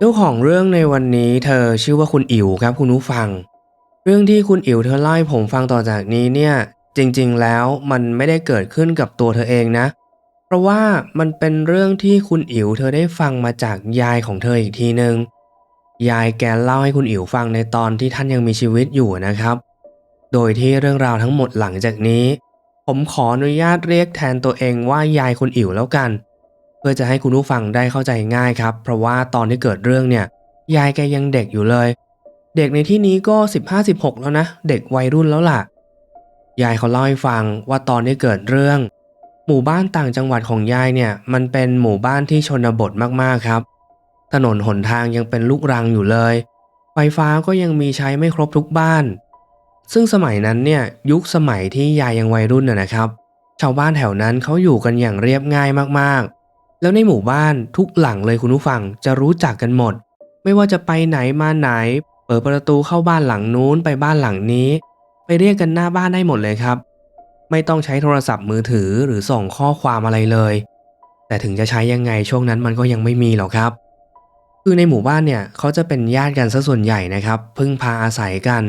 เจ้าของเรื่องในวันนี้เธอชื่อว่าคุณอิ๋วครับคุณผู้ฟัง เรื่องที่คุณอิ๋วเธอเล่าให้ผมฟังต่อจากนี้เนี่ยจริงๆแล้วมันไม่ได้เกิดขึ้นกับตัวเธอเองนะ เพราะว่ามันเป็นเรื่องที่คุณอิ๋วเธอได้ฟังมาจากยายของเธออีกทีหนึ่งยายแกเล่าให้คุณอิ๋วฟังในตอนที่ท่านยังมีชีวิตอยู่นะครับ โดยที่เรื่องราวทั้งหมดหลังจากนี้ ผมขออนุญาตเรียกแทนตัวเองว่ายายคุณอิ๋วแล้วกันเเพื่อจะให้คุณผู้ฟังได้เข้าใจง่ายครับ เพราะว่าตอนที่เกิดเรื่องเนี่ย ยายแกยังเด็กอยู่เลย เด็กในที่นี้ก็ 15-16 แล้วนะ เด็กวัยรุ่นแล้วล่ะ ยายเขาเล่าให้ฟังว่าตอนที่เกิดเรื่อง หมู่บ้านต่างจังหวัดของยายเนี่ย มันเป็นหมู่บ้านที่ชนบทมากๆครับ ถนนหนทางยังเป็นลูกรังอยู่เลย ไฟฟ้าก็ยังมีใช้ไม่ครบทุกบ้าน ซึ่งสมัยนั้นเนี่ยยุคสมัยที่ยายยังวัยรุ่นน่ะนะครับ ชาวบ้านแถวนั้นเขาอยู่กันอย่างเรียบง่ายมากๆ แล้วในหมู่บ้านทุกหลังเลยคุณผู้ฟังจะรู้จักกันหมด ไม่ว่าจะไปไหนมาไหน เปิดประตูเข้าบ้านหลังนู้นไปบ้านหลังนี้ ไปเรียกกันหน้าบ้านได้หมดเลยครับ ไม่ต้องใช้โทรศัพท์มือถือหรือส่งข้อความอะไรเลย แต่ถึงจะใช้ยังไงช่วงนั้นมันก็ยังไม่มีหรอกครับ คือในหมู่บ้านเนี่ยเขาจะเป็นญาติกันซะส่วนใหญ่นะครับ พึ่งพาอาศัยกัน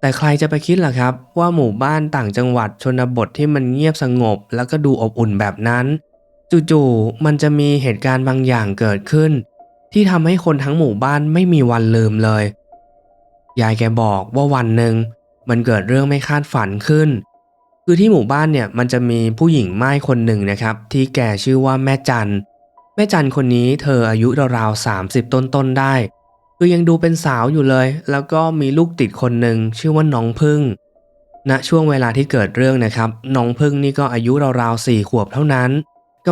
แต่ใครจะไปคิดล่ะครับ ว่าหมู่บ้านต่างจังหวัดชนบทที่มันเงียบสงบ แล้วก็ดูอบอุ่นแบบนั้น จู่ๆมันจะมีเหตุการณ์บางอย่างเกิดขึ้น ที่ทำให้คนทั้งหมู่บ้านไม่มีวันลืมเลย ยายแกบอกว่าวันหนึ่งมันเกิดเรื่องไม่คาดฝันขึ้น คือที่หมู่บ้านเนี่ยมันจะมีผู้หญิงไม้คนหนึ่งนะครับ ที่แกชื่อว่าแม่จันแม่จันคนนี้เธออายุราวๆสามสิบต้นๆได้ คือยังดูเป็นสาวอยู่เลย แล้วก็มีลูกติดคนหนึ่งชื่อว่าน้องพึ่งณช่วงเวลาที่เกิดเรื่องนะครับ น้องพึ่งนี่ก็อายุราวๆสี่ขวบเท่านั้น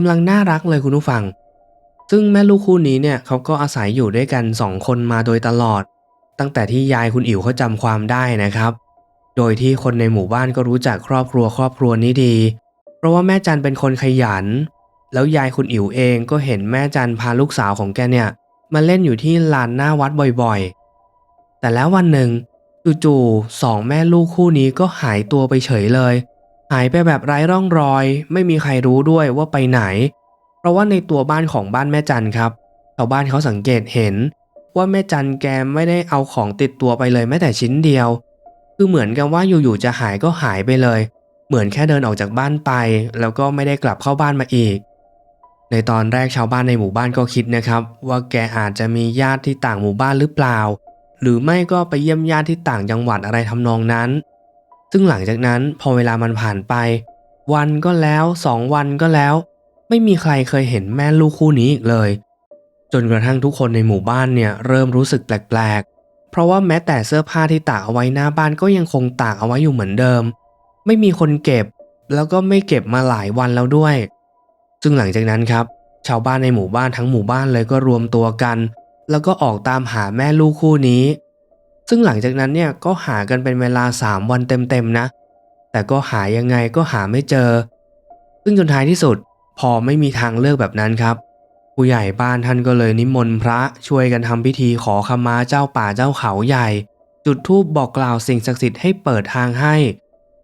กำลังน่ารักเลยคุณผู้ฟัง ซึ่งแม่ลูกคู่นี้เนี่ยเขาก็อาศัยอยู่ด้วยกันสองคนมาโดยตลอด ตั้งแต่ที่ยายคุณอิ๋วเขาจำความได้นะครับ โดยที่คนในหมู่บ้านก็รู้จักครอบครัวครอบครัวนี้ดี เพราะว่าแม่จันเป็นคนขยัน แล้วยายคุณอิ๋วเองก็เห็นแม่จันพาลูกสาวของแกเนี่ยมาเล่นอยู่ที่ลานหน้าวัดบ่อยๆ แต่แล้ววันหนึ่งจู่ๆสองแม่ลูกคู่นี้ก็หายตัวไปเฉยเลย หายไปแบบไร้ร่องรอย ไม่มีใครรู้ด้วยว่าไปไหน เพราะว่าในตัวบ้านของบ้านแม่จันครับชาวบ้านเขาสังเกตเห็น ว่าแม่จันแกไม่ได้เอาของติดตัวไปเลยแม้แต่ชิ้นเดียว คือเหมือนกับว่าอยู่ๆจะหายก็หายไปเลย เหมือนแค่เดินออกจากบ้านไป แล้วก็ไม่ได้กลับเข้าบ้านมาอีก ในตอนแรกชาวบ้านในหมู่บ้านก็คิดนะครับ ว่าแกอาจจะมีญาติที่ต่างหมู่บ้านหรือเปล่า หรือไม่ก็ไปเยี่ยมญาติที่ต่างจังหวัดอะไรทำนองนั้น ซึ่งหลังจากนั้นพอเวลามันผ่านไป วันก็แล้วสองวันก็แล้ว ไม่มีใครเคยเห็นแม่ลูกคู่นี้อีกเลย จนกระทั่งทุกคนในหมู่บ้านเนี่ยเริ่มรู้สึกแปลกๆ เพราะว่าแม้แต่เสื้อผ้าที่ตากเอาไว้หน้าบ้านก็ยังคงตากเอาไว้อยู่เหมือนเดิม ไม่มีคนเก็บ แล้วก็ไม่เก็บมาหลายวันแล้วด้วย ซึ่งหลังจากนั้นครับ ชาวบ้านในหมู่บ้านทั้งหมู่บ้านเลยก็รวมตัวกัน แล้วก็ออกตามหาแม่ลูกคู่นี้ ซึ่งหลังจากนั้นเนี่ยก็หากันเป็นเวลาสามวันเต็มๆนะ แต่ก็หายังไงก็หาไม่เจอ ซึ่งจนท้ายที่สุดพอไม่มีทางเลือกแบบนั้นครับ ผู้ใหญ่บ้านท่านก็เลยนิมนต์พระช่วยกันทำพิธีขอขมาเจ้าป่าเจ้าเขาใหญ่ จุดธูปบอกกล่าวสิ่งศักดิ์สิทธิ์ให้เปิดทางให้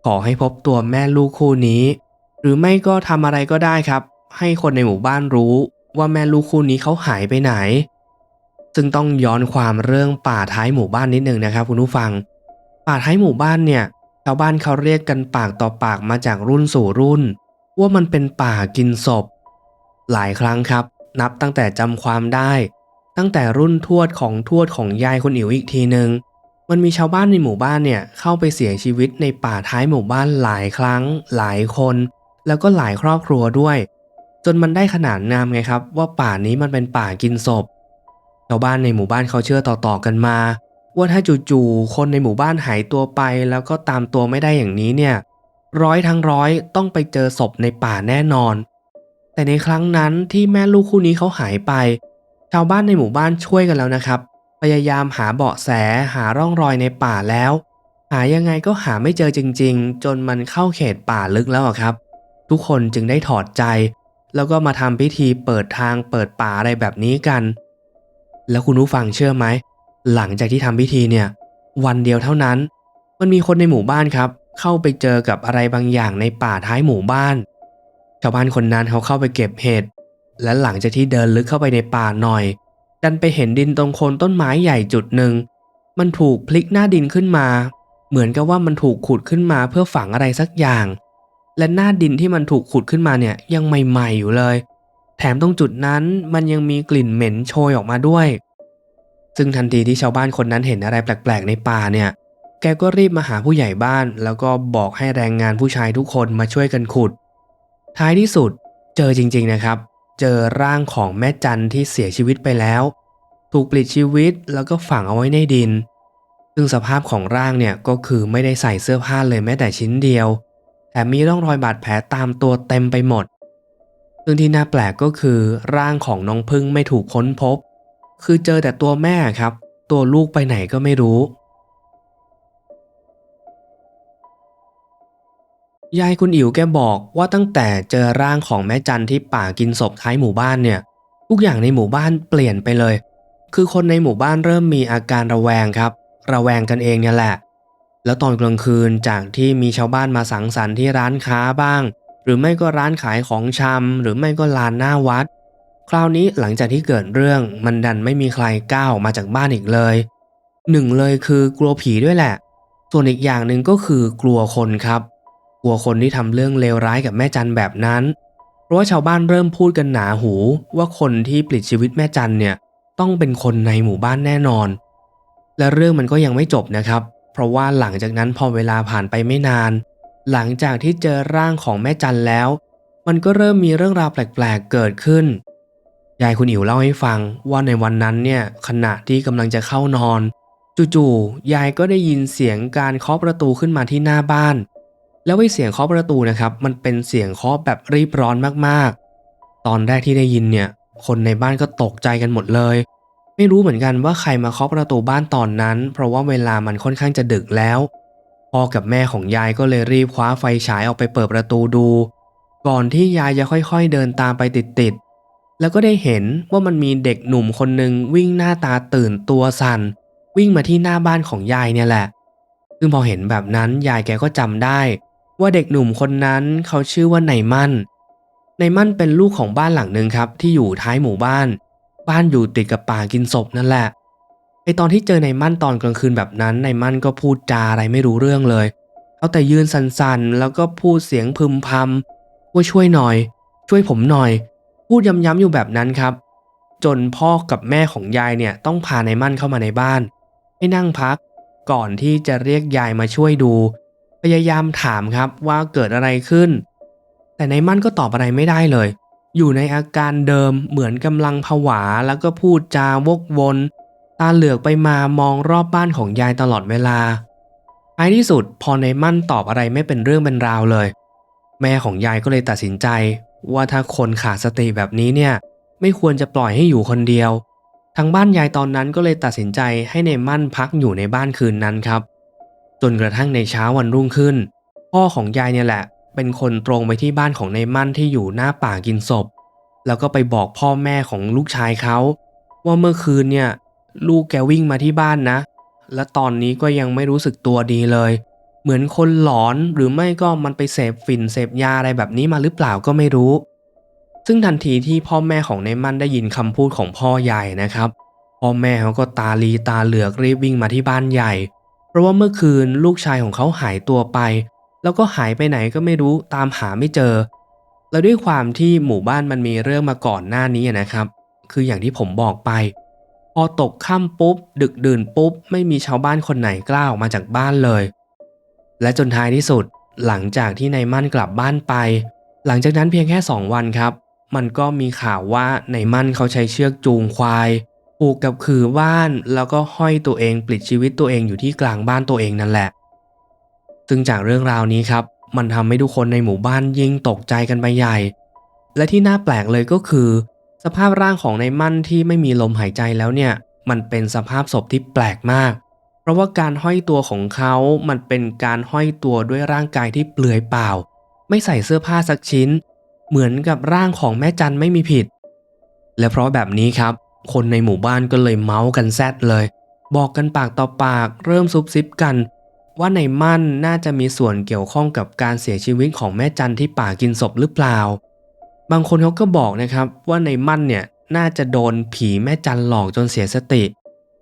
ขอให้พบตัวแม่ลูกคู่นี้ หรือไม่ก็ทำอะไรก็ได้ครับ ให้คนในหมู่บ้านรู้ว่าแม่ลูกคู่นี้เขาหายไปไหน ซึ่งต้องย้อนความเรื่องป่าท้ายหมู่บ้านนิดนึงนะครับคุณผู้ฟัง ป่าท้ายหมู่บ้านเนี่ยชาวบ้านเขาเรียกกันปากต่อปากมาจากรุ่นสู่รุ่น ว่ามันเป็นป่ากินศพ หลายครั้งครับ นับตั้งแต่จำความได้ ตั้งแต่รุ่นทวดของทวดของยายคุณอิ๋วอีกทีหนึ่งมันมีชาวบ้านในหมู่บ้านเนี่ยเข้าไปเสียชีวิตในป่าท้ายหมู่บ้านหลายครั้ง หลายคน แล้วก็หลายครอบครัวด้วย จนมันได้ขนาดนามไงครับ ว่าป่านี้มันเป็นป่ากินศพ ชาวบ้านในหมู่บ้านเขาเชื่อต่อๆกันมา ว่าถ้าจู่ๆคนในหมู่บ้านหายตัวไป แล้วก็ตามตัวไม่ได้อย่างนี้เนี่ย ร้อยทั้งร้อยต้องไปเจอศพในป่าแน่นอน แต่ในครั้งนั้นที่แม่ลูกคู่นี้เขาหายไป ชาวบ้านในหมู่บ้านช่วยกันแล้วนะครับ พยายามหาเบาะแสหาร่องรอยในป่าแล้ว หายังไงก็หาไม่เจอจริง ๆ จนมันเข้าเขตป่าลึกแล้วครับ ทุกคนจึงได้ถอดใจ แล้วก็มาทำพิธีเปิดทางเปิดป่าอะไรแบบนี้กัน แล้วคุณผู้ฟังเชื่อไหม หลังจากที่ทำพิธีเนี่ย วันเดียวเท่านั้น มันมีคนในหมู่บ้านครับ เข้าไปเจอกับอะไรบางอย่างในป่าท้ายหมู่บ้าน ชาวบ้านคนนั้นเขาเข้าไปเก็บเห็ด และหลังจากที่เดินลึกเข้าไปในป่าหน่อย ดันไปเห็นดินตรงโคนต้นไม้ใหญ่จุดหนึ่ง มันถูกพลิกหน้าดินขึ้นมา เหมือนกับว่ามันถูกขุดขึ้นมาเพื่อฝังอะไรสักอย่าง และหน้าดินที่มันถูกขุดขึ้นมาเนี่ยยังใหม่ๆอยู่เลย แถมตรงจุดนั้นมันยังมีกลิ่นเหม็นโชยออกมาด้วย ซึ่งทันทีที่ชาวบ้านคนนั้นเห็นอะไรแปลกๆในป่าเนี่ย แกก็รีบมาหาผู้ใหญ่บ้าน แล้วก็บอกให้แรงงานผู้ชายทุกคนมาช่วยกันขุด ท้ายที่สุดเจอจริงๆนะครับ เจอร่างของแม่จันที่เสียชีวิตไปแล้ว ถูกปลิดชีวิตแล้วก็ฝังเอาไว้ในดิน ซึ่งสภาพของร่างเนี่ยก็คือไม่ได้ใส่เสื้อผ้าเลยแม้แต่ชิ้นเดียว แถมมีร่องรอยบาดแผลตามตัวเต็มไปหมด ซึ่งที่น่าแปลกก็คือร่างของน้องพึ่งไม่ถูกค้นพบ คือเจอแต่ตัวแม่ครับ ตัวลูกไปไหนก็ไม่รู้ ยายคุณอิ๋วแกบอกว่าตั้งแต่เจอร่างของแม่จันที่ป่ากินศพท้ายหมู่บ้านเนี่ย ทุกอย่างในหมู่บ้านเปลี่ยนไปเลย คือคนในหมู่บ้านเริ่มมีอาการระแวงครับ ระแวงกันเองเนี่ยแหละ แล้วตอนกลางคืนจากที่มีชาวบ้านมาสังสรรค์ที่ร้านค้าบ้าง หรือไม่ก็ร้านขายของชำหรือไม่ก็ลานหน้าวัด คราวนี้หลังจากที่เกิดเรื่องมันดันไม่มีใครก้าวออกมาจากบ้านอีกเลยหนึ่งเลยคือกลัวผีด้วยแหละ ส่วนอีกอย่างหนึ่งก็คือกลัวคนครับ กลัวคนที่ทำเรื่องเลวร้ายกับแม่จันแบบนั้น เพราะว่าชาวบ้านเริ่มพูดกันหนาหู ว่าคนที่ปลิดชีวิตแม่จันเนี่ยต้องเป็นคนในหมู่บ้านแน่นอน และเรื่องมันก็ยังไม่จบนะครับ เพราะว่าหลังจากนั้นพอเวลาผ่านไปไม่นาน หลังจากที่เจอร่างของแม่จันแล้ว มันก็เริ่มมีเรื่องราวแปลกๆเกิดขึ้น ยายคุณอิ๋วเล่าให้ฟังว่าในวันนั้นเนี่ยขณะที่กำลังจะเข้านอน จู่ๆยายก็ได้ยินเสียงการเคาะประตูขึ้นมาที่หน้าบ้าน แล้วไอ้เสียงเคาะประตูนะครับ มันเป็นเสียงเคาะแบบรีบร้อนมากๆ ตอนแรกที่ได้ยินเนี่ย คนในบ้านก็ตกใจกันหมดเลย ไม่รู้เหมือนกันว่าใครมาเคาะประตูบ้านตอนนั้น เพราะว่าเวลามันค่อนข้างจะดึกแล้ว พ่อกับแม่ของยายก็เลยรีบคว้าไฟฉายออกไปเปิดประตูดู ก่อนที่ยายจะค่อยๆเดินตามไปติดๆ แล้วก็ได้เห็นว่ามันมีเด็กหนุ่มคนหนึ่งวิ่งหน้าตาตื่นตัวสั่น วิ่งมาที่หน้าบ้านของยายเนี่ยแหละ ซึ่งพอเห็นแบบนั้นยายแกก็จำได้ ว่าเด็กหนุ่มคนนั้นเขาชื่อว่าไนมั่นไนมั่นเป็นลูกของบ้านหลังหนึ่งครับที่อยู่ท้ายหมู่บ้าน บ้านอยู่ติดกับป่ากินศพนั่นแหละ ไอตอนที่เจอไนมั่นตอนกลางคืนแบบนั้นไนมั่นก็พูดจาอะไรไม่รู้เรื่องเลยเอาแต่ยืนสั่นๆ แล้วก็พูดเสียงพึมพำว่าช่วยหน่อย ช่วยผมหน่อย พูดย้ำๆอยู่แบบนั้นครับ จนพ่อกับแม่ของยายเนี่ยต้องพาไนมั่นเข้ามาในบ้าน ให้นั่งพักก่อนที่จะเรียกยายมาช่วยดู พยายามถามครับว่าเกิดอะไรขึ้น แต่ในมั่นก็ตอบอะไรไม่ได้เลย อยู่ในอาการเดิมเหมือนกำลังผวาแล้วก็พูดจาวกวนาเหลือกไปมามองรอบบ้านของยายตลอดเวลา ท้ายที่สุดพอในมั่นตอบอะไรไม่เป็นเรื่องเป็นราวเลย แม่ของยายก็เลยตัดสินใจ ว่าถ้าคนขาดสติแบบนี้เนี่ย ไม่ควรจะปล่อยให้อยู่คนเดียว ทางบ้านยายตอนนั้นก็เลยตัดสินใจให้ในมั่นพักอยู่ในบ้านคืนนั้นครับ จนกระทั่งในเช้าวันรุ่งขึ้น พ่อของยายเนี่ยแหละ เป็นคนตรงไปที่บ้านของในมั่นที่อยู่หน้าป่ากินศพ แล้วก็ไปบอกพ่อแม่ของลูกชายเขาว่าเมื่อคืนเนี่ย ลูกแกวิ่งมาที่บ้านนะ และตอนนี้ก็ยังไม่รู้สึกตัวดีเลย เหมือนคนหลอนหรือไม่ก็มันไปเสพฝิ่นเสพยาอะไรแบบนี้มาหรือเปล่าก็ไม่รู้ ซึ่งทันทีที่พ่อแม่ของในมั่นได้ยินคำพูดของพ่อใหญ่นะครับ พ่อแม่เขาก็ตาลีตาเหลือกรีบวิ่งมาที่บ้านใหญ่ เพราะว่าเมื่อคืนลูกชายของเขาหายตัวไป แล้วก็หายไปไหนก็ไม่รู้ตามหาไม่เจอ แล้วด้วยความที่หมู่บ้านมันมีเรื่องมาก่อนหน้านี้นะครับ คืออย่างที่ผมบอกไป พอตกค่ำปุ๊บ ดึกดื่นปุ๊บ ไม่มีชาวบ้านคนไหนกล้าออกมาจากบ้านเลย และจนท้ายที่สุด หลังจากที่นายมั่นกลับบ้านไป หลังจากนั้นเพียงแค่สองวันครับ มันก็มีข่าวว่านายมั่นเขาใช้เชือกจูงควายผูกกับขื่อบ้านแล้วก็ห้อยตัวเองปลิดชีวิตตัวเองอยู่ที่กลางบ้านตัวเองนั่นแหละ ซึ่งจากเรื่องราวนี้ครับ มันทำให้ทุกคนในหมู่บ้านยิ่งตกใจกันไปใหญ่ และที่น่าแปลกเลยก็คือ สภาพร่างของในมั่นที่ไม่มีลมหายใจแล้วเนี่ย มันเป็นสภาพศพที่แปลกมาก เพราะว่าการห้อยตัวของเขา มันเป็นการห้อยตัวด้วยร่างกายที่เปลือยเปล่า ไม่ใส่เสื้อผ้าสักชิ้น เหมือนกับร่างของแม่จันไม่มีผิด และเพราะแบบนี้ครับ คนในหมู่บ้านก็เลยเมาส์กันแซดเลย บอกกันปากต่อปาก เริ่มซุบซิบกัน ว่าในมั่นน่าจะมีส่วนเกี่ยวข้องกับการเสียชีวิตของแม่จันที่ป่ากินศพหรือเปล่า บางคนเขาก็บอกนะครับว่าในมั่นเนี่ยน่าจะโดนผีแม่จันหลอกจนเสียสติ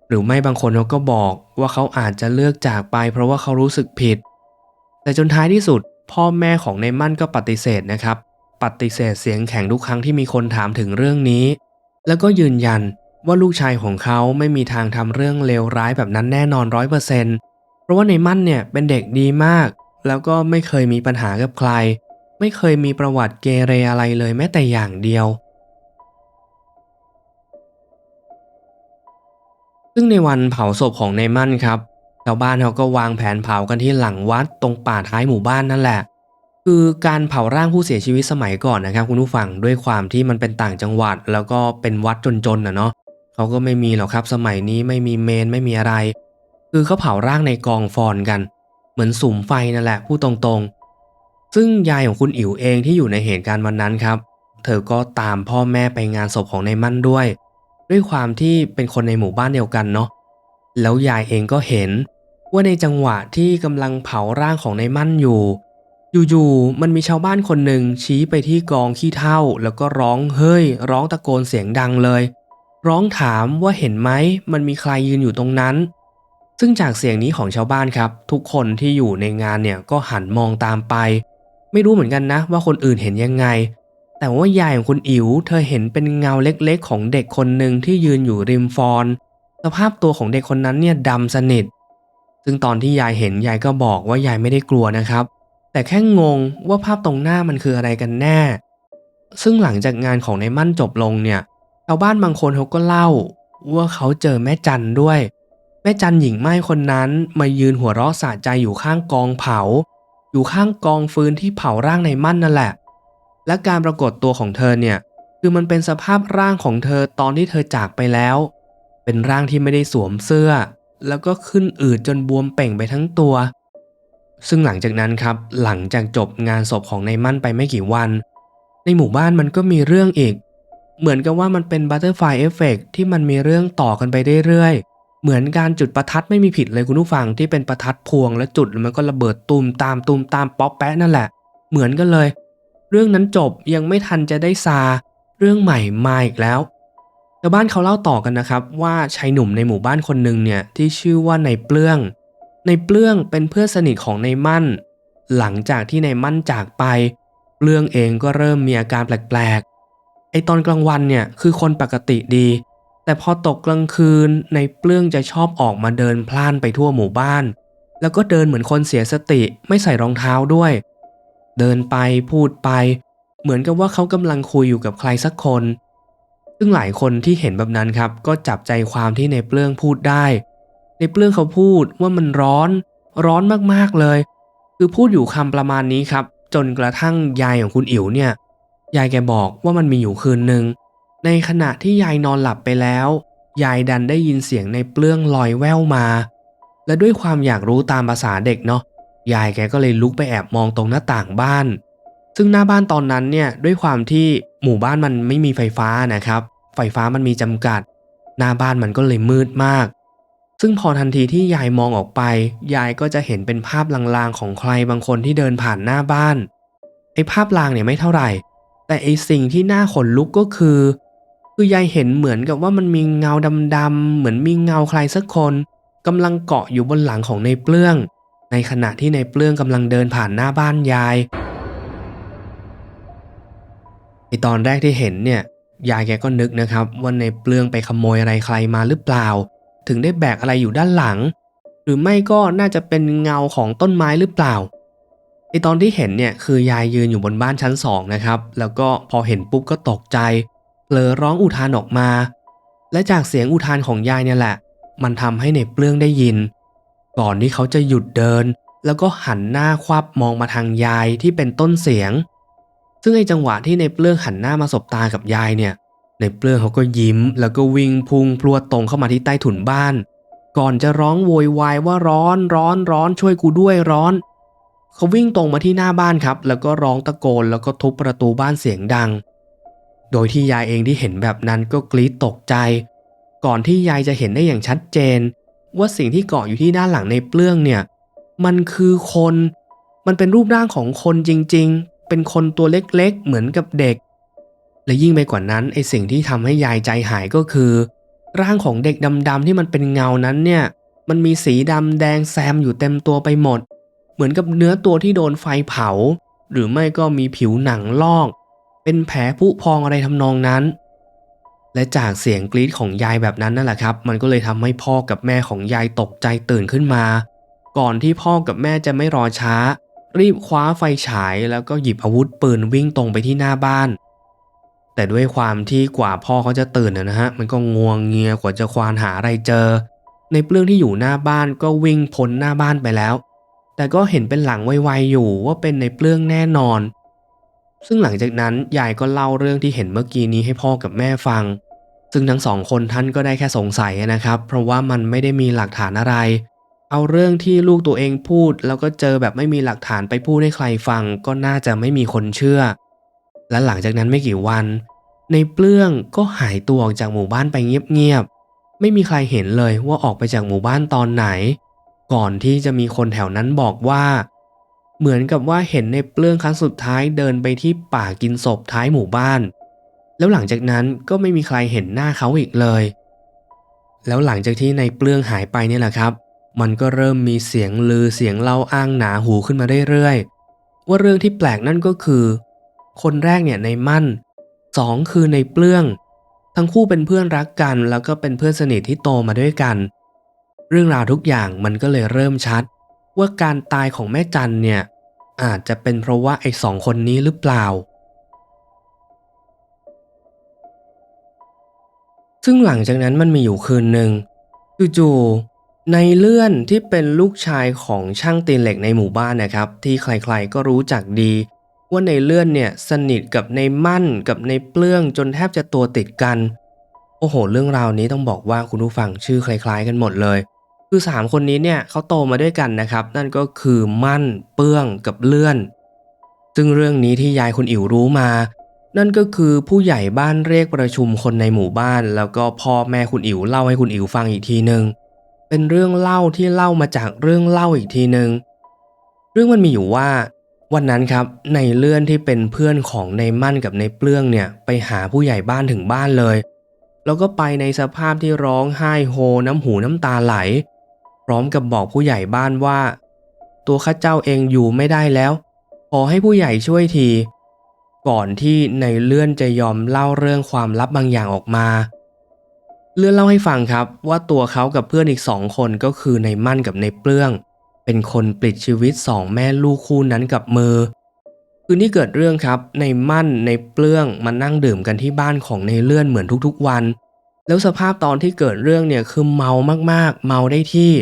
หรือไม่บางคนเขาก็บอกว่าเขาอาจจะเลือกจากไป เพราะว่าเขารู้สึกผิด แต่จนท้ายที่สุด พ่อแม่ของในมั่นก็ปฏิเสธนะครับ ปฏิเสธเสียงแข็งทุกครั้งที่มีคนถามถึงเรื่องนี้ แล้วก็ยืนยันว่าลูกชายของเขาไม่มีทางทำเรื่องเลวร้ายแบบนั้นแน่นอนร้อยเปอร์เซ็นต์เพราะว่าในมั่นเนี่ยเป็นเด็กดีมาก แล้วก็ไม่เคยมีปัญหากับใคร ไม่เคยมีประวัติเกเรอะไรเลยแม้แต่อย่างเดียว ซึ่งในวันเผาศพของในมั่นครับชาวบ้านเขาก็วางแผนเผากันที่หลังวัดตรงป่าท้ายหมู่บ้านนั่นแหละ คือการเผาร่างผู้เสียชีวิตสมัยก่อนนะครับคุณผู้ฟังด้วยความที่มันเป็นต่างจังหวัด แล้วก็เป็นวัดจนๆนะเนาะเขาก็ไม่มีหรอกครับ สมัยนี้ไม่มีเมนไม่มีอะไร คือเขาเผาร่างในกองฟอนกัน เหมือนสุมไฟนั่นแหละ พูดตรงๆ ซึ่งยายของคุณอิ๋วเองที่อยู่ในเหตุการณ์วันนั้นครับ เธอก็ตามพ่อแม่ไปงานศพของในมั่นด้วย ด้วยความที่เป็นคนในหมู่บ้านเดียวกันเนาะแล้วยายเองก็เห็น ว่าในจังหวะที่กำลังเผาร่างของในมั่นอยู่ อยู่ๆมันมีชาวบ้านคนหนึ่งชี้ไปที่กองขี้เถ้าแล้วก็ร้องเฮ้ย ร้องตะโกนเสียงดังเลย ร้องถามว่าเห็นไหมมันมีใครยืนอยู่ตรงนั้นซึ่งจากเสียงนี้ของชาวบ้านครับ ทุกคนที่อยู่ในงานเนี่ยก็หันมองตามไป ไม่รู้เหมือนกันนะ ว่าคนอื่นเห็นยังไง แต่ว่ายายของคุณอิ๋วเธอเห็นเป็นเงาเล็กๆ ของเด็กคนหนึ่งที่ยืนอยู่ริมฟอนสภาพตัวของเด็กคนนั้นเนี่ยดำสนิท ซึ่งตอนที่ยายเห็นยายก็บอกว่ายายไม่ได้กลัวนะครับ แต่แค่งงว่าภาพตรงหน้ามันคืออะไรกันแน่ ซึ่งหลังจากงานของในมั่นจบลงเนี่ยชาวบ้านบางคนเขาก็เล่า ว่าเขาเจอแม่จันด้วย แม่จันหญิงไม้คนนั้นมายืนหัวเราะสะใจอยู่ข้างกองเผา อยู่ข้างกองฟืนที่เผาร่างในมั่นนั่นแหละ และการปรากฏตัวของเธอเนี่ย คือมันเป็นสภาพร่างของเธอตอนที่เธอจากไปแล้ว เป็นร่างที่ไม่ได้สวมเสื้อ แล้วก็ขึ้นอืดจนบวมเป่งไปทั้งตัว ซึ่งหลังจากนั้นครับ หลังจากจบงานศพของในมั่นไปไม่กี่วัน ในหมู่บ้านมันก็มีเรื่องอีก เหมือนกับว่ามันเป็นบัตเตอร์ไฟเอฟเฟกที่มันมีเรื่องต่อกันไปเรื่อยๆ เหมือนการจุดประทัดไม่มีผิดเลยคุณผู้ฟังที่เป็นประทัดพวงแล้วจุดมันก็ระเบิดตูมตามตูมตามป๊อปแปะนั่นแหละ เหมือนกันเลย เรื่องนั้นจบยังไม่ทันจะได้ซา เรื่องใหม่มาอีกแล้วชาวบ้านเขาเล่าต่อกันนะครับ ว่าชายหนุ่มในหมู่บ้านคนหนึ่งเนี่ยที่ชื่อว่าในเปลื้อง ในเปลื้องเป็นเพื่อนสนิทของในมั่น หลังจากที่ในมั่นจากไป เปลื้องเองก็เริ่มมีอาการแปลกๆไอตอนกลางวันเนี่ยคือคนปกติดี แต่พอตกกลางคืนในเปลื้องจะชอบออกมาเดินพล่านไปทั่วหมู่บ้าน แล้วก็เดินเหมือนคนเสียสติไม่ใส่รองเท้าด้วย เดินไปพูดไป เหมือนกับว่าเขากำลังคุยอยู่กับใครสักคน ซึ่งหลายคนที่เห็นแบบนั้นครับ ก็จับใจความที่ในเปลื้องพูดได้ ในเปลื้องเขาพูดว่ามันร้อน ร้อนมากๆเลย คือพูดอยู่คำประมาณนี้ครับ จนกระทั่งยายของคุณอิ๋วเนี่ยยายแกบอกว่ามันมีอยู่คืนหนึ่ง ในขณะที่ยายนอนหลับไปแล้ว ยายดันได้ยินเสียงในเปลื้องลอยแว่วมา และด้วยความอยากรู้ตามภาษาเด็กเนาะยายแกก็เลยลุกไปแอบมองตรงหน้าต่างบ้าน ซึ่งหน้าบ้านตอนนั้นเนี่ยด้วยความที่หมู่บ้านมันไม่มีไฟฟ้านะครับ ไฟฟ้ามันมีจำกัด หน้าบ้านมันก็เลยมืดมาก ซึ่งพอทันทีที่ยายมองออกไป ยายก็จะเห็นเป็นภาพลางๆของใครบางคนที่เดินผ่านหน้าบ้านไอ้ภาพลางเนี่ยไม่เท่าไหร่ แต่ไอ้สิ่งที่น่าขนลุกก็คือ คือยายเห็นเหมือนกับว่ามันมีเงาดำๆเหมือนมีเงาใครสักคนกำลังเกาะอยู่บนหลังของในเปลื้อง ในขณะที่ในเปลื้องกำลังเดินผ่านหน้าบ้านยายไอตอนแรกที่เห็นเนี่ยยายแกก็นึกนะครับว่าในเปลืองไปขโมยอะไรใครมาหรือเปล่า ถึงได้แบกอะไรอยู่ด้านหลัง หรือไม่ก็น่าจะเป็นเงาของต้นไม้หรือเปล่าไอตอนที่เห็นเนี่ยคือยายยืนอยู่บนบ้านชั้นสองนะครับแล้วก็พอเห็นปุ๊บก็ตกใจ ลอร้องอุทานออกมา และจากเสียงอุทานของยายเนี่ยแหละ มันทำให้ในเปลื้องได้ยิน ก่อนที่เขาจะหยุดเดิน แล้วก็หันหน้าควับมองมาทางยายที่เป็นต้นเสียง ซึ่งไอ้จังหวะที่ในเปลื้องหันหน้ามาสบตากับยายเนี่ย ในเปลื้องเขาก็ยิ้ม แล้วก็วิ่งพุ่งพรวดตรงเข้ามาที่ใต้ถุนบ้าน ก่อนจะร้องโวยวายว่าร้อนร้อนร้อนช่วยกูด้วยร้อน เขาวิ่งตรงมาที่หน้าบ้านครับ แล้วก็ร้องตะโกนแล้วก็ทุบประตูบ้านเสียงดัง โดยที่ยายเองที่เห็นแบบนั้นก็กรี๊ดตกใจ ก่อนที่ยายจะเห็นได้อย่างชัดเจน ว่าสิ่งที่เกาะอยู่ที่ด้านหลังในเปลื้องเนี่ย มันคือคน มันเป็นรูปร่างของคนจริง ๆ เป็นคนตัวเล็กๆ เหมือนกับเด็ก และยิ่งไปกว่านั้นไอสิ่งที่ทำให้ยายใจหายก็คือ ร่างของเด็กดำๆที่มันเป็นเงานั้นเนี่ย มันมีสีดำแดงแซมอยู่เต็มตัวไปหมด เหมือนกับเนื้อตัวที่โดนไฟเผา หรือไม่ก็มีผิวหนังลอก เป็นแผลผุพองอะไรทำนองนั้น และจากเสียงกรีดของยายแบบนั้นนั่นแหละครับ มันก็เลยทำให้พ่อกับแม่ของยายตกใจตื่นขึ้นมา ก่อนที่พ่อกับแม่จะไม่รอช้า รีบคว้าไฟฉายแล้วก็หยิบอาวุธปืนวิ่งตรงไปที่หน้าบ้าน แต่ด้วยความที่กว่าพ่อเขาจะตื่นนะฮะ มันก็งวงเงียกว่าจะควานหาอะไรเจอ ในเปลื้องที่อยู่หน้าบ้านก็วิ่งพ้นหน้าบ้านไปแล้ว แต่ก็เห็นเป็นหลังไวๆอยู่ว่าเป็นในเปลื้องแน่นอน ซึ่งหลังจากนั้นยายก็เล่าเรื่องที่เห็นเมื่อกี้นี้ให้พ่อกับแม่ฟัง ซึ่งทั้งสองคนท่านก็ได้แค่สงสัยนะครับ เพราะว่ามันไม่ได้มีหลักฐานอะไร เอาเรื่องที่ลูกตัวเองพูด แล้วก็เจอแบบไม่มีหลักฐานไปพูดให้ใครฟัง ก็น่าจะไม่มีคนเชื่อ และหลังจากนั้นไม่กี่วัน ในเปลื้องก็หายตัวออกจากหมู่บ้านไปเงียบๆไม่มีใครเห็นเลยว่าออกไปจากหมู่บ้านตอนไหน ก่อนที่จะมีคนแถวนั้นบอกว่า เหมือนกับว่าเห็นในเปลื้องครั้งสุดท้ายเดินไปที่ป่ากินศพท้ายหมู่บ้าน แล้วหลังจากนั้นก็ไม่มีใครเห็นหน้าเขาอีกเลย แล้วหลังจากที่ในเปลื้องหายไปเนี่ยแหละครับ มันก็เริ่มมีเสียงลือเสียงเล่าอ้างหนาหูขึ้นมาเรื่อยๆว่าเรื่องที่แปลกนั่นก็คือ คนแรกเนี่ยในมั่นสองคือในเปลื้อง ทั้งคู่เป็นเพื่อนรักกัน แล้วก็เป็นเพื่อนสนิทที่โตมาด้วยกัน เรื่องราวทุกอย่างมันก็เลยเริ่มชัดว่าการตายของแม่จันเนี่ย อาจจะเป็นเพราะว่าไอ้สองคนนี้หรือเปล่า ซึ่งหลังจากนั้นมันมีอยู่คืนหนึ่งจู่ๆในเลื่อนที่เป็นลูกชายของช่างตีนเหล็กในหมู่บ้านนะครับ ที่ใครๆก็รู้จักดี ว่าในเลื่อนเนี่ยสนิทกับในมั่นกับในเปลื้องจนแทบจะตัวติดกัน โอ้โห เรื่องราวนี้ต้องบอกว่าคุณผู้ฟังชื่อคล้าย ๆ กันหมดเลย คือสามคนนี้เนี่ยเขาโตมาด้วยกันนะครับ นั่นก็คือมั่น เปื้องกับเลื่อน ซึ่งเรื่องนี้ที่ยายคุณอิ๋วรู้มา นั่นก็คือผู้ใหญ่บ้านเรียกประชุมคนในหมู่บ้าน แล้วก็พ่อแม่คุณอิ๋วเล่าให้คุณอิ๋วฟังอีกทีหนึ่งเป็นเรื่องเล่าที่เล่ามาจากเรื่องเล่าอีกทีหนึ่งเรื่องมันมีอยู่ว่า วันนั้นครับในเลื่อนที่เป็นเพื่อนของในมั่นกับในเปลื้องเนี่ยไปหาผู้ใหญ่บ้านถึงบ้านเลย แล้วก็ไปในสภาพที่ร้องไห้โฮน้ำหูน้ำตาไหล ร้อมกับบอกผู้ใหญ่บ้านว่า ตัวข้าเจ้าเองอยู่ไม่ได้แล้ว ขอให้ผู้ใหญ่ช่วยที ก่อนที่ในเลื่อนจะยอมเล่าเรื่องความลับบางอย่างออกมา เลื่อนเล่าให้ฟังครับว่าตัวเขากับเพื่อนอีกสองคนก็คือในมั่นกับในเปลื้อง เป็นคนปลิดชีวิตสองแม่ลูกคู่นั้นกับมือคืนที่เกิดเรื่องครับในมั่นในเปลื้องมานั่งดื่มกันที่บ้านของในเลื่อนเหมือนทุกๆวัน แล้วสภาพตอนที่เกิดเรื่องเนี่ยคือเมามากๆ เมาได้ที่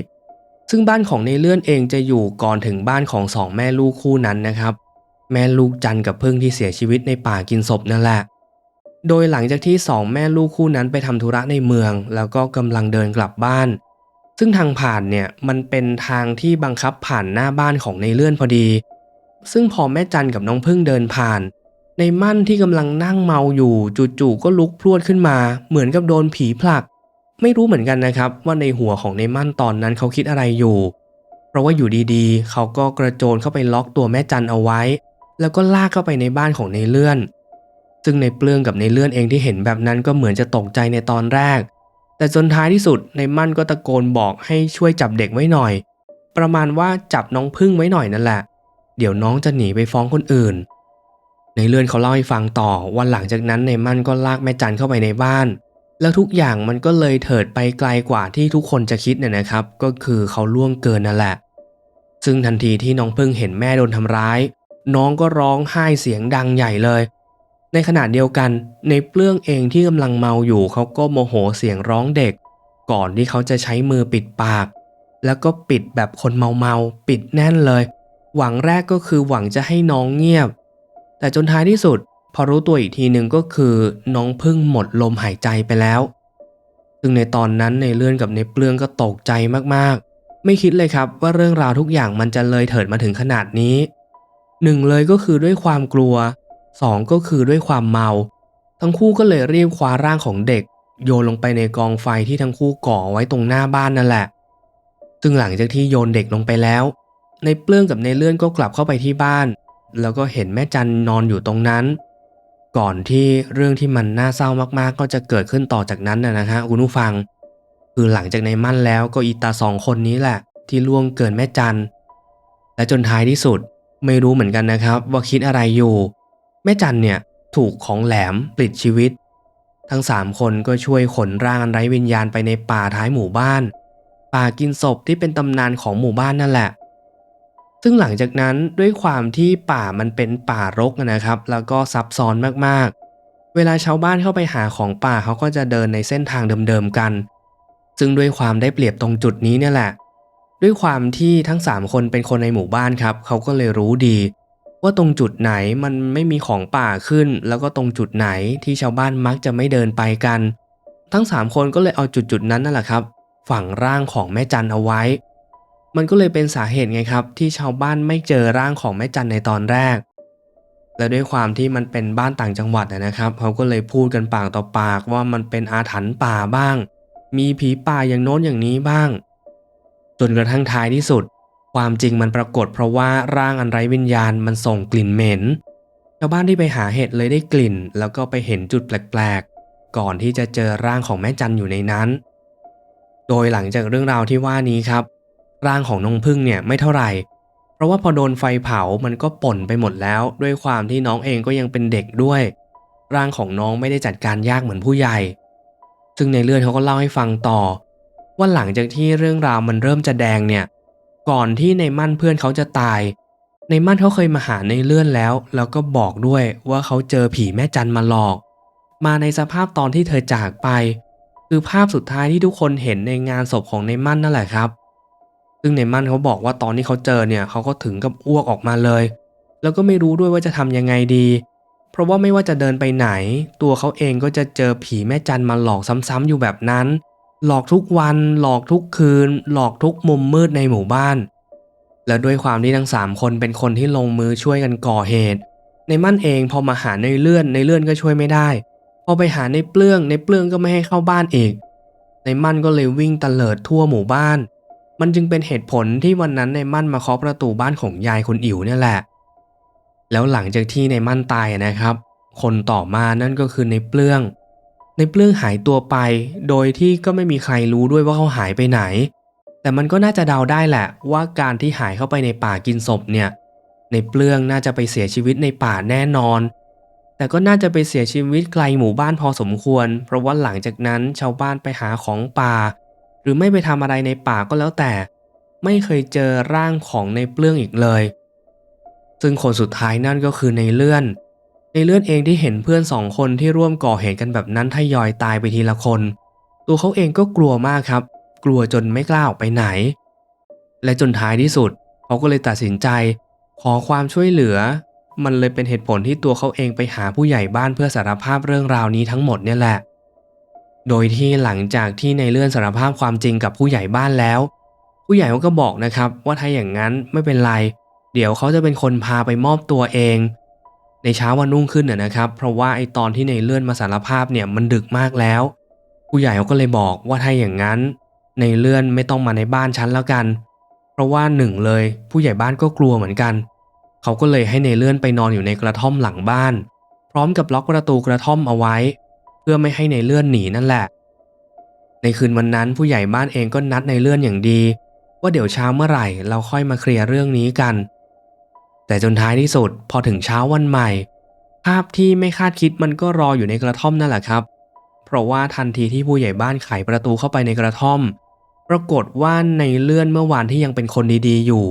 ซึ่งบ้านของในเลื่อนเองจะอยู่ก่อนถึงบ้านของสองแม่ลูกคู่นั้นนะครับ แม่ลูกจันกับพึ่งที่เสียชีวิตในป่ากินศพนั่นแหละ โดยหลังจากที่สองแม่ลูกคู่นั้นไปทำธุระในเมือง แล้วก็กำลังเดินกลับบ้าน ซึ่งทางผ่านเนี่ยมันเป็นทางที่บังคับผ่านหน้าบ้านของในเลื่อนพอดี ซึ่งพอแม่จันกับน้องพึ่งเดินผ่าน ในมั่นที่กำลังนั่งเมาอยู่จู่ๆก็ลุกพรวดขึ้นมา เหมือนกับโดนผีผลัก ไม่รู้เหมือนกันนะครับว่าในหัวของในมั่นตอนนั้นเขาคิดอะไรอยู่ เพราะว่าอยู่ดีๆ เขาก็กระโจนเข้าไปล็อกตัวแม่จันเอาไว้ แล้วก็ลากเข้าไปในบ้านของในเลื่อน ซึ่งในเปลืองกับในเลื่อนเองที่เห็นแบบนั้นก็เหมือนจะตกใจในตอนแรก แต่จนท้ายที่สุดในมั่นก็ตะโกนบอกให้ช่วยจับเด็กไว้หน่อย ประมาณว่าจับน้องพึ่งไว้หน่อยนั่นแหละ เดี๋ยวน้องจะหนีไปฟ้องคนอื่น ในเลื่อนเขาเล่าให้ฟังต่อวันหลังจากนั้นในมั่นก็ลากแม่จันเข้าไปในบ้าน แล้วทุกอย่างมันก็เลยเถิดไปไกลกว่าที่ทุกคนจะคิดเนี่ยนะครับ ก็คือเขาล่วงเกินนั่นแหละ ซึ่งทันทีที่น้องพึ่งเห็นแม่โดนทำร้าย น้องก็ร้องไห้เสียงดังใหญ่เลย ในขณะเดียวกัน ในเปลื้องเองที่กำลังเมาอยู่เขาก็โมโหเสียงร้องเด็ก ก่อนที่เขาจะใช้มือปิดปาก แล้วก็ปิดแบบคนเมาเมาๆปิดแน่นเลย หวังแรกก็คือหวังจะให้น้องเงียบ แต่จนท้ายที่สุด พอรู้ตัวอีกทีหนึ่งก็คือน้องพึ่งหมดลมหายใจไปแล้ว ซึ่งในตอนนั้นในเลื่อนกับในเปลืองก็ตกใจมากๆ ไม่คิดเลยครับว่าเรื่องราวทุกอย่างมันจะเลยเถิดมาถึงขนาดนี้หนึ่งเลยก็คือด้วยความกลัวสองก็คือด้วยความเมา ทั้งคู่ก็เลยรีบคว้าร่างของเด็ก โยนลงไปในกองไฟที่ทั้งคู่ก่อไว้ตรงหน้าบ้านนั่นแหละ ซึ่งหลังจากที่โยนเด็กลงไปแล้ว ในเปลื้องกับในเลื่อนก็กลับเข้าไปที่บ้าน แล้วก็เห็นแม่จันนอนอยู่ตรงนั้น ก่อนที่เรื่องที่มันน่าเศร้ามากๆ ก็จะเกิดขึ้นต่อจากนั้นนะฮะคุณผู้ฟัง คือหลังจากในมั่นแล้วก็อีตาสองคนนี้แหละ ที่ล่วงเกินแม่จันและจนท้ายที่สุดไม่รู้เหมือนกันนะครับ ว่าคิดอะไรอยู่ แม่จันเนี่ยถูกของแหลมปลิดชีวิต ทั้งสามคนก็ช่วยขนร่างอันไร้วิญญาณไปในป่าท้ายหมู่บ้าน ป่ากินศพที่เป็นตำนานของหมู่บ้านนั่นแหละ ซึ่งหลังจากนั้นด้วยความที่ป่ามันเป็นป่ารกนะครับ แล้วก็ซับซ้อนมากๆ เวลาชาวบ้านเข้าไปหาของป่าเขาก็จะเดินในเส้นทางเดิมๆกัน ซึ่งด้วยความได้เปรียบตรงจุดนี้เนี่ยแหละ ด้วยความที่ทั้ง 3 คนเป็นคนในหมู่บ้านครับเขาก็เลยรู้ดี ว่าตรงจุดไหนมันไม่มีของป่าขึ้น แล้วก็ตรงจุดไหนที่ชาวบ้านมักจะไม่เดินไปกัน ทั้ง 3 คนก็เลยเอาจุดจุดๆนั้นนั่นแหละครับ ฝังร่างของแม่จันเอาไว้ มันก็เลยเป็นสาเหตุไงครับ ที่ชาวบ้านไม่เจอร่างของแม่จันในตอนแรก และด้วยความที่มันเป็นบ้านต่างจังหวัดนะครับเขาก็เลยพูดกันปากต่อปากว่ามันเป็นอาถรรพ์ป่าบ้าง มีผีป่าอย่างโน้นอย่างนี้บ้าง จนกระทั่งท้ายที่สุด ความจริงมันปรากฏเพราะว่าร่างอันไร้วิญญาณมันส่งกลิ่นเหม็นชาวบ้านที่ไปหาเห็ดเลยได้กลิ่น แล้วก็ไปเห็นจุดแปลกๆ ก่อนที่จะเจอร่างของแม่จันอยู่ในนั้น โดยหลังจากเรื่องราวที่ว่านี้ครับ ร่างของน้องพึ่งเนี่ยไม่เท่าไหร่ เพราะว่าพอโดนไฟเผามันก็ป่นไปหมดแล้ว ด้วยความที่น้องเองก็ยังเป็นเด็กด้วย ร่างของน้องไม่ได้จัดการยากเหมือนผู้ใหญ่ ซึ่งในเรื่องเขาก็เล่าให้ฟังต่อ ว่าหลังจากที่เรื่องราวมันเริ่มจะแดงเนี่ย ก่อนที่ในมั่นเพื่อนเขาจะตาย ในมั่นเขาเคยมาหาในเลื่อนแล้ว แล้วก็บอกด้วยว่าเขาเจอผีแม่จันมาหลอก มาในสภาพตอนที่เธอจากไป คือภาพสุดท้ายที่ทุกคนเห็นในงานศพของในมั่นนั่นแหละครับ ซึ่งในมั่นเขาบอกว่าตอนที่เขาเจอเนี่ยเขาก็ถึงกับอ้วกออกมาเลย แล้วก็ไม่รู้ด้วยว่าจะทำยังไงดี เพราะว่าไม่ว่าจะเดินไปไหน ตัวเขาเองก็จะเจอผีแม่จันมาหลอกซ้ำๆอยู่แบบนั้น หลอกทุกวัน หลอกทุกคืน หลอกทุกมุมมืดในหมู่บ้าน และด้วยความที่ทั้งสามคนเป็นคนที่ลงมือช่วยกันก่อเหตุ ในมั่นเองพอมาหาในเลื่อนในเลื่อนก็ช่วยไม่ได้ พอไปหาในเปลื้องในเปลื้องก็ไม่ให้เข้าบ้านอีก ในมั่นก็เลยวิ่งตะเลิดทั่วหมู่บ้าน มันจึงเป็นเหตุผลที่วันนั้นในมั่นมาเคาะประตูบ้านของยายคุณอิ๋วเนี่ยแหละ แล้วหลังจากที่ในมั่นตายนะครับ คนต่อมานั่นก็คือในเปลื้อง ในเปลื้องหายตัวไป โดยที่ก็ไม่มีใครรู้ด้วยว่าเขาหายไปไหน แต่มันก็น่าจะเดาได้แหละว่าการที่หายเข้าไปในป่ากินศพเนี่ย ในเปลื้องน่าจะไปเสียชีวิตในป่าแน่นอน แต่ก็น่าจะไปเสียชีวิตไกลหมู่บ้านพอสมควร เพราะว่าหลังจากนั้นชาวบ้านไปหาของป่า หรือไม่ไปทำอะไรในป่าก็แล้วแต่ ไม่เคยเจอร่างของในเปลื้องอีกเลย ซึ่งคนสุดท้ายนั่นก็คือในเลื่อน ในเลื่อนเองที่เห็นเพื่อนสองคนที่ร่วมก่อเหตุกันแบบนั้นทยอยตายไปทีละคน ตัวเขาเองก็กลัวมากครับ กลัวจนไม่กล้าออกไปไหน และจนท้ายที่สุด เขาก็เลยตัดสินใจ ขอความช่วยเหลือ มันเลยเป็นเหตุผลที่ตัวเขาเองไปหาผู้ใหญ่บ้านเพื่อสารภาพเรื่องราวนี้ทั้งหมดเนี่ยแหละ โดยที่หลังจากที่ในเลื่อนสารภาพความจริงกับผู้ใหญ่บ้านแล้ว ผู้ใหญ่เขาก็บอกนะครับว่าถ้าอย่างนั้นไม่เป็นไร เดี๋ยวเขาจะเป็นคนพาไปมอบตัวเอง ในเช้าวันรุ่งขึ้นน่ะนะครับ เพราะว่าไอตอนที่ในเลื่อนมาสารภาพเนี่ยมันดึกมากแล้ว ผู้ใหญ่เขาก็เลยบอกว่าถ้าอย่างนั้น ในเลื่อนไม่ต้องมาในบ้านฉันแล้วกัน เพราะว่าหนึ่งเลย ผู้ใหญ่บ้านก็กลัวเหมือนกัน เขาก็เลยให้ในเลื่อนไปนอนอยู่ในกระท่อมหลังบ้าน พร้อมกับล็อกประตูกระท่อมเอาไว้ เพื่อไม่ให้ในเลื่อนหนีนั่นแหละ ในคืนวันนั้นผู้ใหญ่บ้านเองก็นัดในเลื่อนอย่างดี ว่าเดี๋ยวเช้าเมื่อไหร่เราค่อยมาเคลียร์เรื่องนี้กัน แต่จนท้ายที่สุดพอถึงเช้าวันใหม่ ภาพที่ไม่คาดคิดมันก็รออยู่ในกระท่อมนั่นแหละครับ เพราะว่าทันทีที่ผู้ใหญ่บ้านไขประตูเข้าไปในกระท่อม ปรากฏว่าในเลื่อนเมื่อวานที่ยังเป็นคนดีๆ อยู่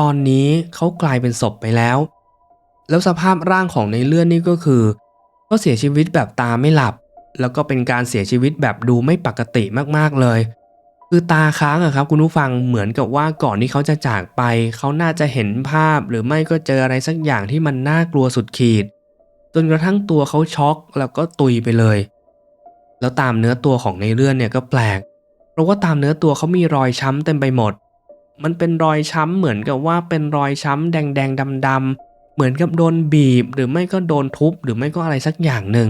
ตอนนี้เขากลายเป็นศพไปแล้ว แล้วสภาพร่างของในเลื่อนนี่ก็คือ ก็เสียชีวิตแบบตาไม่หลับ แล้วก็เป็นการเสียชีวิตแบบดูไม่ปกติมากๆเลย คือตาค้างอะครับ คุณผู้ฟังเหมือนกับว่าก่อนที่เขาจะจากไป เขาน่าจะเห็นภาพหรือไม่ก็เจออะไรสักอย่างที่มันน่ากลัวสุดขีด จนกระทั่งตัวเขาช็อกแล้วก็ตุยไปเลย แล้วตามเนื้อตัวของในเลื่อนเนี่ยก็แปลก เพราะว่าตามเนื้อตัวเขามีรอยช้ำเต็มไปหมด มันเป็นรอยช้ำเหมือนกับว่าเป็นรอยช้ำแดงแดงดำดำๆ เหมือนกับโดนบีบ หรือไม่ก็โดนทุบ หรือไม่ก็อะไรสักอย่างหนึ่ง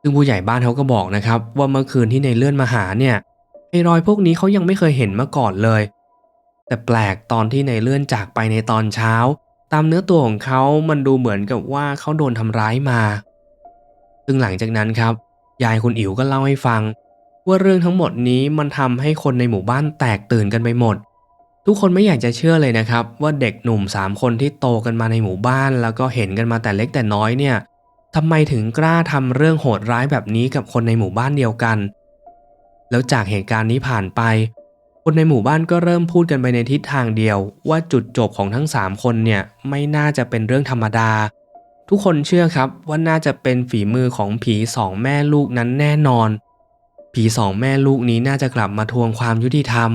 ซึ่งผู้ใหญ่บ้านเขาก็บอกนะครับว่าเมื่อคืนที่ในเลื่อนมาหาเนี่ยไอ้รอยพวกนี้เขายังไม่เคยเห็นมาก่อนเลย แต่แปลกตอนที่ในเลื่อนจากไปในตอนเช้า ตามเนื้อตัวของเขามันดูเหมือนกับว่าเขาโดนทำร้ายมา ซึ่งหลังจากนั้นครับ ยายคุณอิ๋วก็เล่าให้ฟัง ว่าเรื่องทั้งหมดนี้มันทำให้คนในหมู่บ้านแตกตื่นกันไปหมด ทุกคนไม่อยากจะเชื่อเลยนะครับ ว่าเด็กหนุ่มสามคนที่โตกันมาในหมู่บ้าน แล้วก็เห็นกันมาแต่เล็กแต่น้อยเนี่ยทำไมถึงกล้าทำเรื่องโหดร้ายแบบนี้กับคนในหมู่บ้านเดียวกัน แล้วจากเหตุการณ์นี้ผ่านไป คนในหมู่บ้านก็เริ่มพูดกันไปในทิศทางเดียว ว่าจุดจบของทั้งสามคนเนี่ยไม่น่าจะเป็นเรื่องธรรมดา ทุกคนเชื่อครับว่าน่าจะเป็นฝีมือของผีสองแม่ลูกนั้นแน่นอน ผีสองแม่ลูกนี้น่าจะกลับมาทวงความยุติธรรม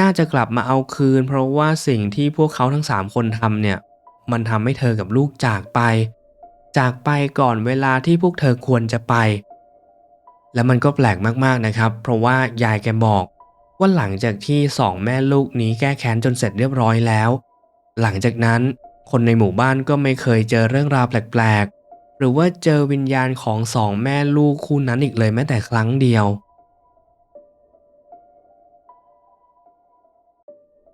น่าจะกลับมาเอาคืน เพราะว่าสิ่งที่พวกเขาทั้งสามคนทำเนี่ย มันทำให้เธอกับลูกจากไป จากไปก่อนเวลาที่พวกเธอควรจะไป และมันก็แปลกมากๆนะครับ เพราะว่ายายแกบอกว่าหลังจากที่สองแม่ลูกนี้แก้แค้นจนเสร็จเรียบร้อยแล้ว หลังจากนั้นคนในหมู่บ้านก็ไม่เคยเจอเรื่องราวแปลกๆ หรือว่าเจอวิญญาณของสองแม่ลูกคู่นั้นอีกเลยแม้แต่ครั้งเดียว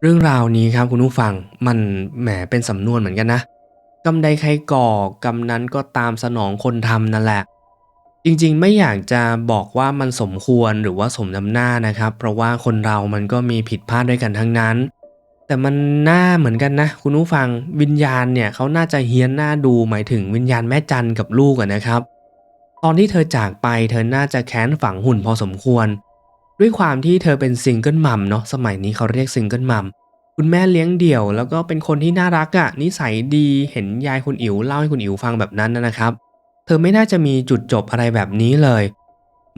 เรื่องราวนี้ครับคุณผู้ฟังมันแหมเป็นสำนวนเหมือนกันนะกรรมใดใครก่อกรรมนั้นก็ตามสนองคนทำนั่นแหละ จริงๆ ไม่อยากจะบอกว่ามันสมควรหรือว่าสมน้ำหน้านะครับ เพราะว่าคนเรามันก็มีผิดพลาดด้วยกันทั้งนั้น แต่มันน่าเหมือนกันนะคุณผู้ฟังวิญญาณเนี่ยเขาน่าจะเฮี้ยนหน้าดูหมายถึงวิญญาณแม่จันกับลูกอะนะครับ ตอนที่เธอจากไปเธอน่าจะแค้นฝังหุ่นพอสมควร ด้วยความที่เธอเป็นซิงเกิลมัมเนาะสมัยนี้เขาเรียกซิงเกิลมัมคุณแม่เลี้ยงเดี่ยว แล้วก็เป็นคนที่น่ารักอะนิสัยดีเห็นยายคุณอิ๋วเล่าให้คุณอิ๋วฟังแบบนั้นนะครับ เธอไม่น่าจะมีจุดจบอะไรแบบนี้เลย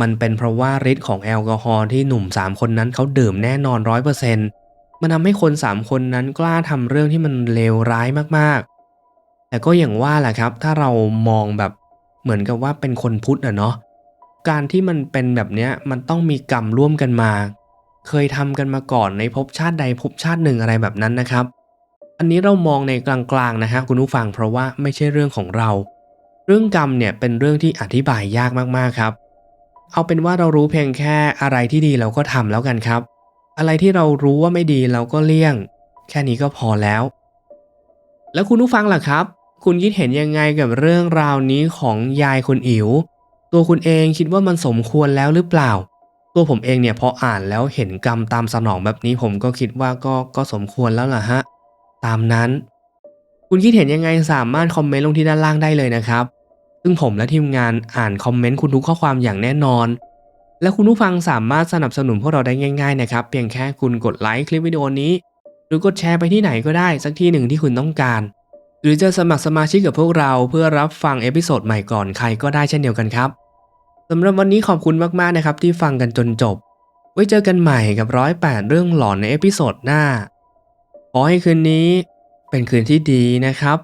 มันเป็นเพราะว่าฤทธิ์ของแอลกอฮอล์ที่หนุ่ม 3 คนนั้นเขาดื่มแน่นอนร้อยเปอร์เซ็นต์มันทำให้คน 3 คนนั้นกล้าทำเรื่องที่มันเลวร้ายมากๆ แต่ก็อย่างว่าแหละครับ ถ้าเรามองแบบเหมือนกับว่าเป็นคนพุทธอะเนาะ การที่มันเป็นแบบเนี้ยมันต้องมีกรรมร่วมกันมา เคยทำกันมาก่อนในภพชาติใดภพชาติหนึ่งอะไรแบบนั้นนะครับ อันนี้เรามองในกลางๆนะฮะคุณผู้ฟังเพราะว่าไม่ใช่เรื่องของเรา เรื่องกรรมเนี่ยเป็นเรื่องที่อธิบายยากมากๆครับ เอาเป็นว่าเรารู้เพียงแค่อะไรที่ดีเราก็ทำแล้วกันครับ อะไรที่เรารู้ว่าไม่ดีเราก็เลี่ยง แค่นี้ก็พอแล้ว แล้วคุณผู้ฟังล่ะครับ คุณคิดเห็นยังไงกับเรื่องราวนี้ของยายคุณอิ๋ว ตัวคุณเองคิดว่ามันสมควรแล้วหรือเปล่า ตัวผมเองเนี่ยพออ่านแล้วเห็นกรรมตามสนองแบบนี้ผมก็คิดว่าก็ก็สมควรแล้วล่ะฮะ ตามนั้น คุณคิดเห็นยังไงสามารถคอมเมนต์ลงที่ด้านล่างได้เลยนะครับ ซึ่งผมและทีมงานอ่านคอมเมนต์คุณทุกข้อความอย่างแน่นอน และคุณผู้ฟังสามารถสนับสนุนพวกเราได้ง่าย ๆ นะครับ เพียงแค่คุณกดไลค์คลิปวิดีโอนี้ หรือกดแชร์ไปที่ไหนก็ได้สักที่หนึ่งที่คุณต้องการ หรือจะสมัครสมาชิกกับพวกเราเพื่อรับฟังเอพิโซดใหม่ก่อนใครก็ได้เช่นเดียวกันครับสำหรับวันนี้ขอบคุณมากๆนะครับที่ฟังกันจนจบ ไว้เจอกันใหม่กับร้อยแปดเรื่องหลอนในเอพิโซดหน้า ขอให้คืนนี้เป็นคืนที่ดีนะครับ